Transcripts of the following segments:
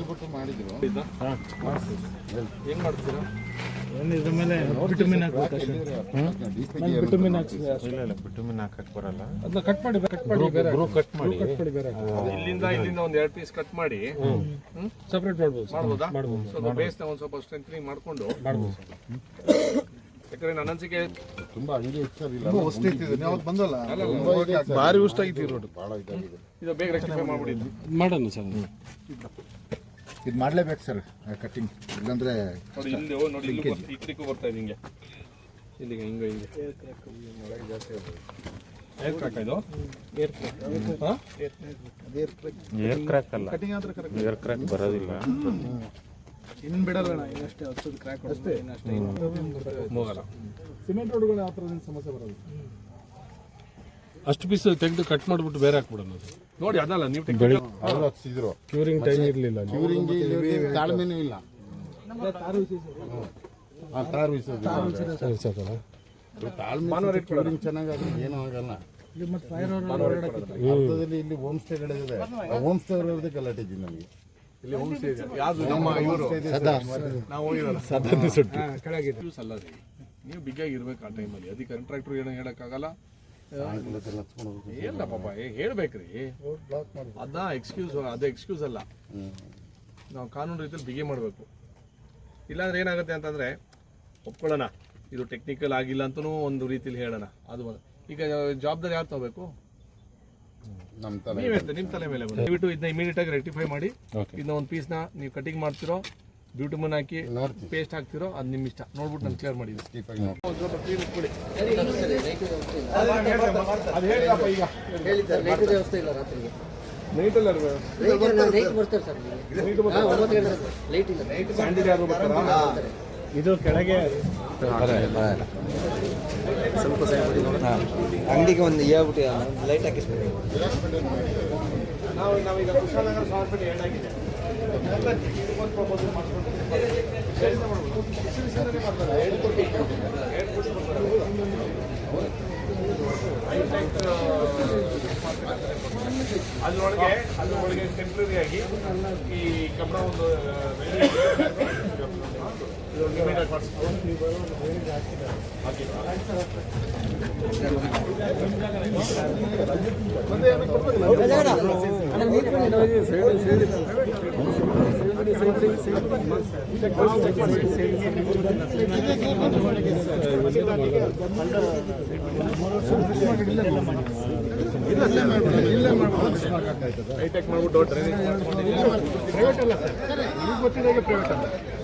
ಬಿಟ್ಟು ಮಾಡಿದ್ರು ಹೆಂಗ್ ಮಾಡ್ತೀರಾ ಇದ್ರ ಮೇಲೆ ವಿಟಮಿನ್ ಹಾಕ್ಬೇಕು ಅಷ್ಟೇ ವಿಟಮಿನ್ ಹಾಕ್ಸಿದ್ರೆ ಇಲ್ಲ ಇಲ್ಲ ಬಿಟುಮಿನ್ ಹಾಕಕ್ ಬರಲ್ಲ ಅದನ್ನ ಕಟ್ ಮಾಡಿ ಕಟ್ ಮಾಡಿ ಬೇರೆ ಕಟ್ ಮಾಡಿ ಕಟ್ ಮಾಡಿ ಬೇರೆ ಇಲ್ಲಿಂದ ಇಲ್ಲಿಂದ ಒಂದ್ ಎರಡು ಪೀಸ್ ಕಟ್ ಮಾಡಿ ಸಪ್ರೇಟ್ ಮಾಡ್ಬೋದು. ಮಾಡ್ಬೋದಾ ಮಾಡ್ಬೋದು ಸ್ವಲ್ಪ ಬೇಸ್ನ ಒಂದ್ ಸ್ವಲ್ಪ ಸ್ಟ್ರೆಂಥನಿಂಗ್ ಮಾಡ್ಕೊಂಡು ಮಾಡ್ಬೋದು. ಯಾಕಂದ್ರೆ ನನ್ನ ಅನ್ಸಿಕೆ ತುಂಬಾ ಹಂಗೆ ಹೆಚ್ಚಾರಿಲ್ಲ ಅಷ್ಟು ಇತ್ತಿದ್ದೀನಿ ಬಂದಲ್ಲ? ತುಂಬಾ ಭಾರಿ ಉಷ್ಟ ಆಗಿತ್ತು ರೋಡ್ ಭಾಳ ಇದಾಗಿದೆ. ಇದು ಬೇಗ ರೆಕ್ಟಿಫೈ ಮಾಡ್ಬಿಡಿ ಮಾಡೋಣ ಸರ್. ಇದು ಮಾಡಲೇಬೇಕು ಸರ್ ಕಟ್ಟಿಂಗ್ ಇಲ್ಲಾಂದ್ರೆ ನೋಡಿ ಇಲ್ಲಿ ಓ, ನೋಡಿ ಇಲ್ಲಿ ಬರ್ತಾ- ಈ ಬರ್ತಾ ಇದೆ ಹಿಂಗೆ. ಇಲ್ಲಿಗೆ ಹಿಂಗೆ ಹಿಂಗೆ. ಏರ್ ಕ್ರಾಕ್ ಇದು? ಹಾ? ಏರ್ ಕ್ರ್ಯಾಕ್ ಅಲ್ಲ. ಏರ್ ಕ್ರ್ಯಾಕ್ ಬರೋದಿಲ್ಲ. ಇನ್ನು ಬಿಡಲ್ಲ ಇನ್ನಷ್ಟೇ ಹಚ್ಚೋದು ಕ್ರ್ಯಾಕ್ ಅಷ್ಟೇ? ಇನ್ನಷ್ಟೇ ಹೋಗಲ್ಲ ಸಿಮೆಂಟ್ ರೋಡ್ಗಳು ಆ ಥರ ಸಮಸ್ಯೆ ಬರೋದು ಅಷ್ಟು ಪೀಸ್ ತೆಗೆದು ಕಟ್ ಮಾಡಿಬಿಟ್ಟು ಬೇರೆ ಹಾಕ್ಬಿಡೋಣ ಅದು. ನೋಡಿ ಅದಲ್ಲ ನೀವು ಅವ್ರು ಅವರು ಹಚ್ಚಿದ್ರು ಕ್ಯೂರಿಂಗ್ ಟೈಮ್ ಇರಲಿಲ್ಲ. ಕ್ಯೂರಿಂಗ್ ಇಲ್ಲಿ ತಾಳ್ಮೆನೂ ಇಲ್ಲ. ಹಾಂ ತಾರು ತಾಳ್ಮೆ ಕ್ಯೂರಿಂಗ್ ಚೆನ್ನಾಗಾದ್ರೆ ಏನೂ ಆಗಲ್ಲ. ಇಲ್ಲಿ ಹೋಮ್ ಸ್ಟೇಗಳಿದೆ ಹೋಮ್ ಸ್ಟೇ ಇರೋದೇ ಗಲಾಟೆ ಇದ್ದೀನಿ ನಮಗೆ. ಇಲ್ಲಿ ಹೋಮ್ ಸ್ಟೇ ಇದೆ ಯಾವ್ದು ನಮ್ಮ ಇವರು. ನಾವು ಹೋಗಿರಲ್ಲ. ಕೆಳಗಿದೆ ಯೂಸ್ ಅಲ್ಲ ರೀ ನೀವು ಬಿಗ್ಗಾಗಿ ಇರ್ಬೇಕು ಆ ಟೈಮಲ್ಲಿ ಅದಕ್ಕೆ ಕಾಂಟ್ರಾಕ್ಟರ್ ಏನೋ ಹೇಳಕ್ಕಾಗಲ್ಲ. ಇಲ್ಲ ಪಾಪ ಏ, ಹೇಳ್ಬೇಕ್ರಿ. ಅದ ಎಕ್ಸ್ಕ್ಯೂಸ್ ಅದ ಎಕ್ಸ್ಕ್ಯೂಸ್ ಅಲ್ಲ. ನಾವು ಕಾನೂನು ರೀತಿಯಲ್ಲಿ ಬಿಗಿ ಮಾಡಬೇಕು. ಇಲ್ಲಾಂದ್ರೆ ಏನಾಗುತ್ತೆ ಅಂತಂದ್ರೆ ಒಪ್ಕೊಳ್ಳೋಣ. ಇದು ಟೆಕ್ನಿಕಲ್ ಆಗಿಲ್ಲ ಅಂತನೂ ಒಂದು ರೀತಿಲಿ ಹೇಳೋಣ. ಅದು ಈಗ ಜವಾಬ್ದಾರಿ ಯಾರು ತಗೋಬೇಕು? ನಮ್ಮ ತಲೆ ನೀವೇ ನಿಮ್ಮ ತಲೆ ಮೇಲೆ ಬಂದು. ದಯವಿಟ್ಟು ಇದನ್ನ ಇಮಿಡಿಯೇಟ್ ಆಗಿ ರೆಕ್ಟಿಫೈ ಮಾಡಿ. ಇದನ್ನ ಒಂದು ಪೀಸ್ನ ನೀವು ಕಟಿಂಗ್ ಮಾಡ್ತಿರೋ ಬ್ಯೂಟಿಮನ್ ಹಾಕಿ ನೋಡ್ತೀವಿ ಪೇಸ್ಟ್ ಹಾಕ್ತಿರೋ ಅದು ನಿಮ್ಮ ಇಷ್ಟ. ನೋಡ್ಬಿಟ್ಟು ನಾನು ಕ್ಲಿಯರ್ ಮಾಡಿದ್ದೀನಿ. ಹೇಳಿದ್ದಾರೆ ಲೈಟ್ ವ್ಯವಸ್ಥೆ ಇಲ್ಲ ರಾತ್ರಿಗೆ. ನೈಟಲ್ಲಿ ಲೈಟ್ ಇಲ್ಲ, ಲೈಟ್ ಬರ್ತಾರೆ ಸರ್ ಇಲ್ಲಿ. ಒಂಬತ್ತು ಗಂಟೆ ಲೈಟ್ ಇದು ಕೆಳಗೆ. ಸ್ವಲ್ಪ ಅಂಗಡಿಗೆ ಒಂದು ಹೇಳ್ಬಿಟ್ಟು ಲೈಟ್ ಹಾಕಿಸ್ಬೇಕು ನಾವು ನಾವೀಗ ಕುಶಾಲನಗರ ಟೆಂಪ್ರರಿ ಆಗಿ ಈ ಕಬ್ಬಣ ಒಂದು ಇಮಿಡಿಯೇಟ್ ಹೈಟೆಕ್ ಮಾಡ್ಬಿಟ್ಟು ಪ್ರೈವೇಟ್ ಅಲ್ಲ ಸರ್ ಗೊತ್ತಿರೋದು ಪ್ರೈವೇಟ್ ಅಲ್ಲ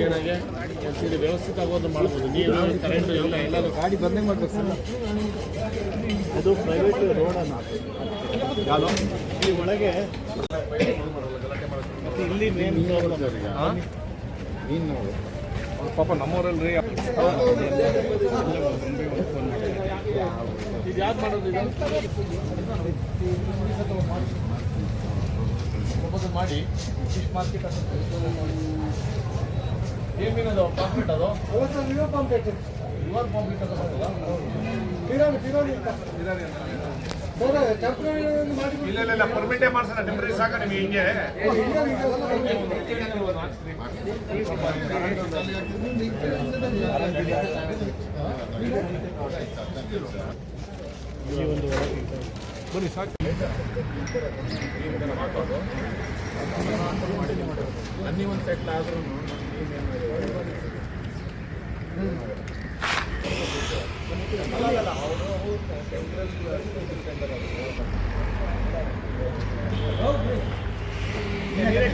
ಏನಾಗೆ ವ್ಯವಸ್ಥಿತ ಮಾಡ್ಬೋದು ಕರೆಂಟ್ ಎಲ್ಲ ಎಲ್ಲರೂ ಗಾಡಿ ಬಂದೇ ಮಾಡ್ಬೇಕು ಪ್ರೈವೇಟ್ ರೋಡ್ ಯಾವುದು ಈ ಒಳಗೆ ಇಲ್ಲಿ ಮೇನ್ ಪಾಪ ನಮ್ಮೂರಲ್ರಿ ಇದು ಯಾರು ಮಾಡೋದು ಇದು? ಪ್ರಪೋಸಲ್ ಮಾಡಿ ಫಿಶ್ ಮಾರ್ಕೆಟ್ ಅಂತ ಏನು ಏನದು ಪಾಂಪ್ಲೆಟ್ ಅದು? ರಿವರ್ ಪಾಂಪ್ಲೆಟ್ ಅಂತ ಬರ್ತದಾ? ಬಿರಾನಿ ಅಂತ. ಇಲ್ಲ ಇಲ್ಲ ಇಲ್ಲ ಪರ್ಮಿಟೇ ಮಾಡ್ಸೋಣ ಟೆಂಪ್ರರಿ ಸಾಕ ನಿಮಗೆ ಹಿಂಗೆ. ಬನ್ನಿ ಸಾಕು ಅನ್ನಿ ಒಂದು ಸೆಟ್ ಆದ್ರೂ ನೀರೇ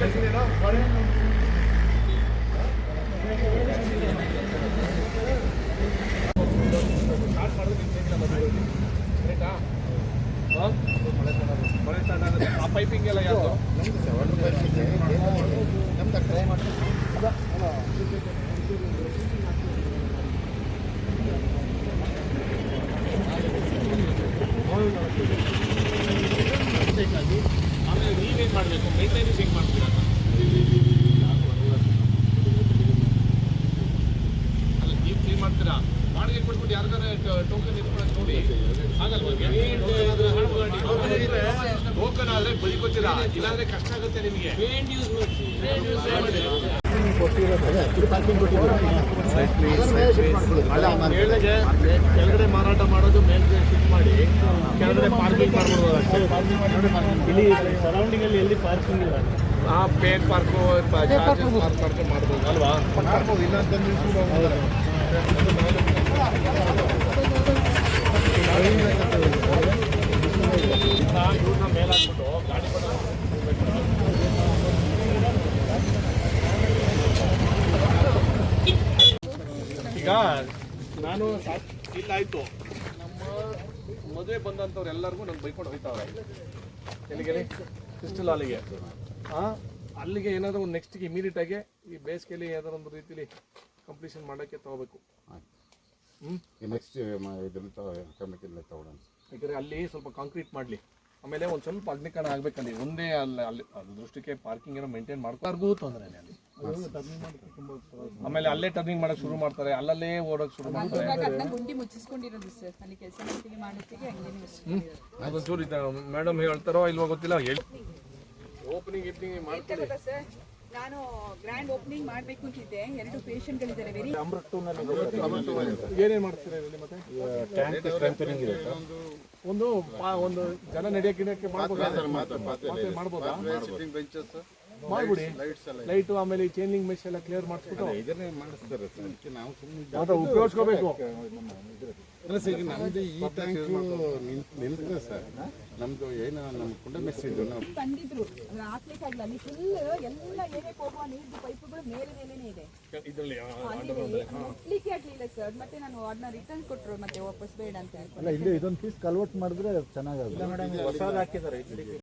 ಮಾಡಬೇಕು ರೈತರು ಹೆಂಗೆ ಮಾಡ್ತೀರಾ ಅಲ್ಲ ನೀವು ಮಾಡ್ತೀರಾ ಬಾಡಿಗೆ ಕೊಟ್ಬಿಟ್ಟು ಯಾರಿಗಾರ ಟೋಕನ್ ಎತ್ಕೊಳ್ಳೋದು ನೋಡಿ ಆಗಲ್ವಾ ಟೋಕನ್ ಆದರೆ ಬದುಕೋತೀರಾ ಇಲ್ಲಾಂದ್ರೆ ಕಷ್ಟ ಆಗುತ್ತೆ ನಿಮಗೆ ಕೆಳಗಡೆ ಮಾರಾಟ ಮಾಡೋದು ಮೇಲ್ಗಡೆ ಶಿಫ್ಟ್ ಮಾಡಿ. ಕೆಳಗಡೆ ಪಾರ್ಕಿಂಗ್ ಮಾಡ್ಬೋದು ಅಷ್ಟೇ. ಇಲ್ಲಿ ಸರೌಂಡಿಂಗ್ ಅಲ್ಲಿ ಎಲ್ಲಿ ಪಾರ್ಕಿಂಗ್ ಇಲ್ಲ? ಆ ಪೇನ್ ಪಾರ್ಕ್ ಪಾರ್ಕ್ ಮಾಡ್ಬೋದು ಅಲ್ವಾ? ಇಲ್ಲ ಅಂತಂದ್ರೆ ಶುರು ಆಗ್ಬಿಡ್ತಾರೆ. ಇವ್ರನ್ನ ಮೇಲಾಕ್ಬಿಟ್ಟು ಗಾಡಿ ಈಗ ನಾನು ಇಲ್ಲಾಯ್ತು ನಮ್ಮ ಮದುವೆ ಬಂದಂಥವ್ರು ಎಲ್ಲರಿಗೂ ನಾನು ಬೈಕೊಂಡು ಹೋಯ್ತಾವ್ರೆ. ಎಲ್ಲಿಗೆ ಕ್ರಿಸ್ಟಲ್ ಹಾಲಿಗೆ ಆ? ಅಲ್ಲಿಗೆ ಏನಾದರೂ ಒಂದು ನೆಕ್ಸ್ಟ್ಗೆ ಇಮಿಡಿಯೇಟ್ ಆಗಿ ಈ ಬೇಸಿಗೆಯಲ್ಲಿ ಏನಾದ್ರು ಒಂದು ರೀತಿಲಿ ಕಂಪ್ಲೀಷನ್ ಮಾಡೋಕ್ಕೆ ತಗೋಬೇಕು. ಹ್ಞೂ ನೆಕ್ಸ್ಟ್ ಇದ್ರಲ್ಲಿ ತಗೊಳ್ಳೋಣ ಯಾಕಂದರೆ ಅಲ್ಲಿ ಸ್ವಲ್ಪ ಕಾಂಕ್ರೀಟ್ ಮಾಡಲಿ. ಆಮೇಲೆ ಒಂದು ಸ್ವಲ್ಪ ಅಗ್ನಿಕರಣ ಆಗ್ಬೇಕಲ್ಲಿ ಒಂದೇ ಅಲ್ಲಿ ಅಲ್ಲಿ ಅದ್ರ ದೃಷ್ಟಿಗೆ ಪಾರ್ಕಿಂಗ್ ಏನೋ ಮೇಂಟೈನ್ ಮಾಡ್ಬಾರ್ದು ತೊಂದರೆ ಅಲ್ಲಿ. ಆಮೇಲೆ ಅಲ್ಲೇ ಟರ್ನಿಂಗ್ ಮಾಡಕ್ ಶುರು ಮಾಡ್ತಾರೆ ಅಲ್ಲಲ್ಲೇ ಓಡಕ್ ಶುರು ಮಾಡ್ತಾರೆ. ಅದೊಂಚೂರು ಮೇಡಮ್ ಹೇಳ್ತಾರೋ ಇಲ್ವೋ ಗೊತ್ತಿಲ್ಲ ಹೇಳಿ. ಓಪನಿಂಗ್ ಇಪ್ಪಿಂಗ್ ಮಾಡ್ತಾರೆ. ಸರ್ ನಾನು ಗ್ರ್ಯಾಂಡ್ ಓಪನಿಂಗ್ ಮಾಡಬೇಕು ಅಂತಿದ್ದೆ. ಎರಡು ಪೇಷಂಟ್ಗಳಿದ್ದಾರೆ ವೆರಿ ಏನೇನು ಮಾಡ್ತೀರಾ ಮತ್ತೆ? ಟ್ಯಾಂಕ್ ಸ್ಟ್ರೆಂಥನಿಂಗ್ ಇದೆ ಸರ್. ಒಂದು ಪಾ- ಒಂದು ಜನ ನಡೆಯಕ್ಕೆ ಗಿಡಕ್ಕೆ ಮಾಡ್ಬೋದಾ? ಮಾಡ್ಬೋದಾ? ಸಿಟ್ಟಿಂಗ್ ಬೆಂಚಸ್ ಮಾಡ್ಬಿಡಿ. ಲೈಟು ಆಮೇಲೆ ಈ ಚೇಂಜಿಂಗ್ ಮೆಶ್ ಎಲ್ಲ ಕ್ಲಿಯರ್ ಮಾಡಿಸ್ಬಿಟ್ಟು. ಇದನ್ನೇ ಮಾಡಿಸ್ತಾರೆ ಸರ್. ಅದಕ್ಕೆ ನಾವು ಸುಮ್ಮನೆ ಮತ್ತೆ ಉಪಯೋಗಿಸ್ಕೋಬೇಕು. ಅಲ್ಲ ಸರ್ ಈಗ ನಮ್ದು ಈ ಟ್ಯಾಂಕು ನಿಲ್ತದೆ ಸರ್. ನಮ್ದು ಏನು ನಮ್ಮ ಕುಂಡ ನಾವು ತಂದಿದ್ರು. ಹಾಕ್ಲಿಕ್ಕೆ ಆಗಲ್ಲ ಅಲ್ಲಿ ಫುಲ್ ಎಲ್ಲ ಏನೇ ಹೋಗುವ ನೀರು ಪೈಪ್ಗಳು ಮೇಲೆ ಮೇಲೇನೆ ಇದೆ. ಇದರಲ್ಲಿ ಮುಟ್ಲಿಕ್ಕೆ ಆಗ್ಲಿಲ್ಲ ಸರ್. ಮತ್ತೆ ನಾನು ಅದನ್ನ ರಿಟರ್ನ್ ಕೊಟ್ಟರು ಮತ್ತೆ ವಾಪಸ್ ಬೇಡ ಅಂತ ಅಲ್ಲ ಇಲ್ಲ ಇಲ್ಲಿ ಇದೊಂದು ಪೀಸ್ ಕಲ್ವರ್ಟ್ ಮಾಡಿದ್ರೆ ಚೆನ್ನಾಗಿ ಹೊಸದು ಹಾಕಿದ್ದಾರೆ